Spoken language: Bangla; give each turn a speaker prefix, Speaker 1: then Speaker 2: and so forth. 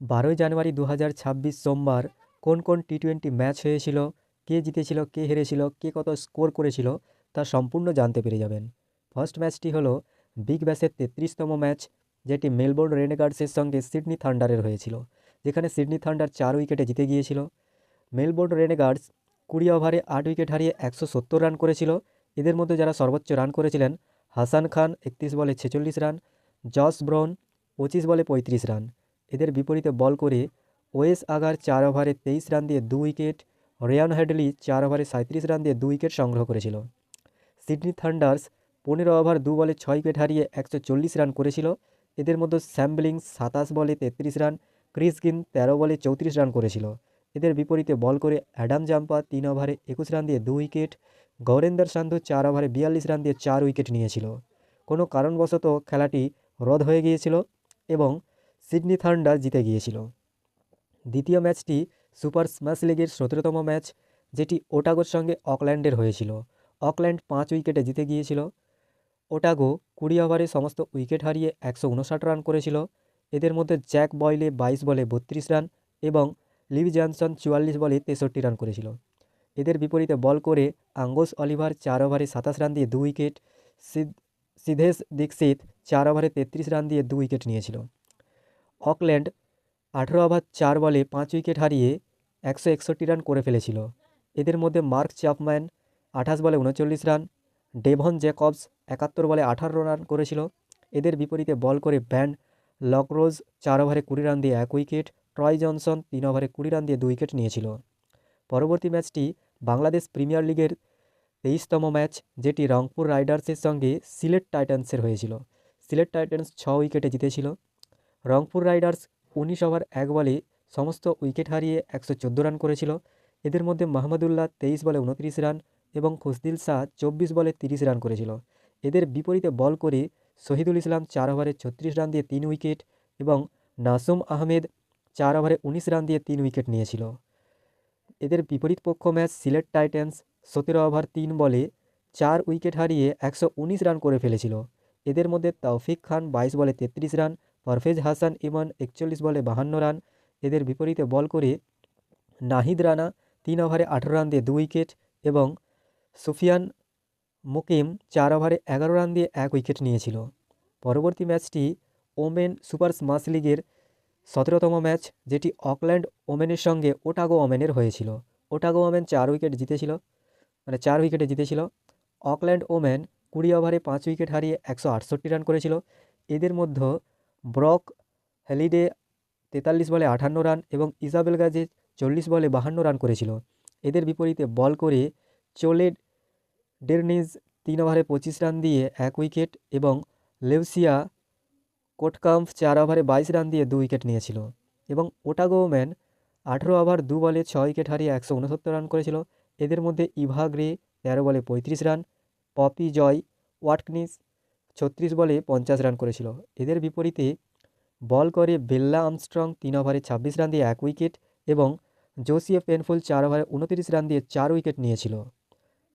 Speaker 1: বারোই জানুয়ারি দু হাজার ছাব্বিশ সোমবার কোন কোন টি টোয়েন্টি ম্যাচ হয়েছিল, কে জিতেছিল, কে হেরেছিল, কে কত স্কোর করেছিল তা সম্পূর্ণ জানতে পেরে যাবেন। ফার্স্ট ম্যাচটি হলো বিগ ব্যাসের তেত্রিশতম ম্যাচ, যেটি মেলবোর্ন রেনেগার্ডসের সঙ্গে সিডনি থান্ডারের হয়েছিল, যেখানে সিডনি থান্ডার চার উইকেটে জিতে গিয়েছিল। মেলবোর্ন রেনেগার্ডস কুড়ি ওভারে আট উইকেট হারিয়ে একশো সত্তর রান করেছিল। এদের মধ্যে যারা সর্বোচ্চ রান করেছিলেন, হাসান খান একত্রিশ বলে ছেচল্লিশ রান, জস ব্রাউন পঁচিশ বলে পঁয়ত্রিশ রান। এদের বিপরীতে বল করে ওয়েস আগার চার ওভারে তেইশ রান দিয়ে দু উইকেট, রেয়ান হেডলি চার ওভারে সাঁত্রিশ রান দিয়ে দু উইকেট সংগ্রহ করেছিল। সিডনি থান্ডার্স পনেরো ওভার দু বলে ছয় উইকেট হারিয়ে একশো চল্লিশ রান করেছিল। এদের মধ্যে স্যাম্বলিং সাতাশ বলে তেত্রিশ রান, ক্রিস গিন তেরো বলে চৌত্রিশ রান করেছিল। এদের বিপরীতে বল করে অ্যাডাম জাম্পা তিন ওভারে একুশ রান দিয়ে দু উইকেট, গৌরেন্দর সান্ধু চার ওভারে বিয়াল্লিশ রান দিয়ে চার উইকেট নিয়েছিল। কোনো কারণবশত খেলাটি রদ হয়ে গিয়েছিল এবং সিডনি থান্ডার জিতে গিয়েছিল। দ্বিতীয় ম্যাচটি সুপার স্ম্যাশ লিগের সতেরোতম ম্যাচ, যেটি ওটাগোর সঙ্গে অকল্যান্ডের হয়েছিল। অকল্যান্ড পাঁচ উইকেটে জিতে গিয়েছিল। ওটাগো কুড়ি ওভারে সমস্ত উইকেট হারিয়ে একশো উনষাট রান করেছিল। এদের মধ্যে জ্যাক বয়লে বাইশ বলে বত্রিশ রান এবং লিভ জনসন চুয়াল্লিশ বলে তেষট্টি রান করেছিল। এদের বিপরীতে বল করে আঙ্গোস অলিভার চার ওভারে সাতাশ রান দিয়ে দু উইকেট সিধেশ দীক্ষিত চার ওভারে তেত্রিশ রান দিয়ে দু উইকেট নিয়েছিল। অকল্যান্ড আঠেরো ওভার চার বলে পাঁচ উইকেট হারিয়ে একশো একষট্টি রান করে ফেলেছিল। এদের মধ্যে মার্ক চ্যাপম্যান আঠাশ বলে উনচল্লিশ রান, ডেভন জ্যাকবস একাত্তর বলে আঠারো রান করেছিল। এদের বিপরীতে বল করে ব্যান্ড লকরোজ চার ওভারে কুড়ি রান দিয়ে এক উইকেট, ট্রয় জনসন তিন ওভারে কুড়ি রান দিয়ে দু উইকেট নিয়েছিল। পরবর্তী ম্যাচটি বাংলাদেশ প্রিমিয়ার লিগের তেইশতম ম্যাচ, যেটি রংপুর রাইডার্সের সঙ্গে সিলেট টাইটান্সের হয়েছিল। সিলেট টাইটান্স ছ উইকেটে জিতেছিল। রংপুর রাইডার্স উনিশ ওভার, এক বলে সমস্ত উইকেট হারিয়ে একশো চোদ্দ রান করেছিল। এদের মধ্যে মাহমুদুল্লাহ তেইশ বলে উনত্রিশ রান এবং খুসদিল শাহ চব্বিশ বলে তিরিশ রান করেছিল। এদের বিপরীতে বল করে শহীদুল ইসলাম চার ওভারে ছত্রিশ রান দিয়ে তিন উইকেট এবং নাসুম আহমেদ চার ওভারে উনিশ রান দিয়ে তিন উইকেট নিয়েছিল। এদের বিপরীত পক্ষ ম্যাচ সিলেট টাইটেন্স সতেরো ওভার, তিন বলে চার উইকেট হারিয়ে একশো উনিশ রান করে ফেলেছিল। এদের মধ্যে তৌফিক খান বাইশ বলে তেত্রিশ রান পারভেজ হাসান, ইমান একচল্লিশ বলে বাহান্ন রান। এদের বিপরীতে বল করে নাহিদ রানা তিন ওভারে আঠেরো রান দিয়ে দু উইকেট এবং সুফিয়ান মুকিম চার ওভারে এগারো রান দিয়ে এক উইকেট নিয়েছিল। পরবর্তী ম্যাচটি ওমেন সুপার স্মাস লিগের সতেরোতম ম্যাচ, যেটি অকল্যান্ড ওমেনের সঙ্গে ওটাগো ওমেনের হয়েছিল। ওটাগো ওমেন চার উইকেট জিতেছিল মানে চার উইকেটে জিতেছিল। অকল্যান্ড ওমেন কুড়ি ওভারে পাঁচ উইকেট হারিয়ে একশো আটষট্টি রান করেছিল। এদের মধ্যে ব্রক হ্যালিডে তেতাল্লিশ বলে আঠান্ন রান এবং ইসাবেল গাজে চল্লিশ বলে বাহান্ন রান করেছিল। এদের বিপরীতে বল করে চোলে ডেরনিজ তিন ওভারে পঁচিশ রান দিয়ে এক উইকেট এবং লেউসিয়া কোটকাম্প চার ওভারে বাইশ রান দিয়ে দু উইকেট নিয়েছিল এবং ওটাগোম্যান আঠেরো ওভার দু বলে ছয় উইকেট হারিয়ে একশো উনসত্তর রান করেছিল। এদের মধ্যে ইভা গ্রে তেরো বলে পঁয়ত্রিশ রান, পপি জয়, ওয়াটকনিস ছত্রিশ বলে পঞ্চাশ রান করেছিল। এদের বিপরীতে বল করে বেল্লা আমস্ট্রং তিন ওভারে ছাব্বিশ রান দিয়ে এক উইকেট এবং জোসিয়ে পেনফুল চার ওভারে উনতিরিশ রান দিয়ে চার উইকেট নিয়েছিল।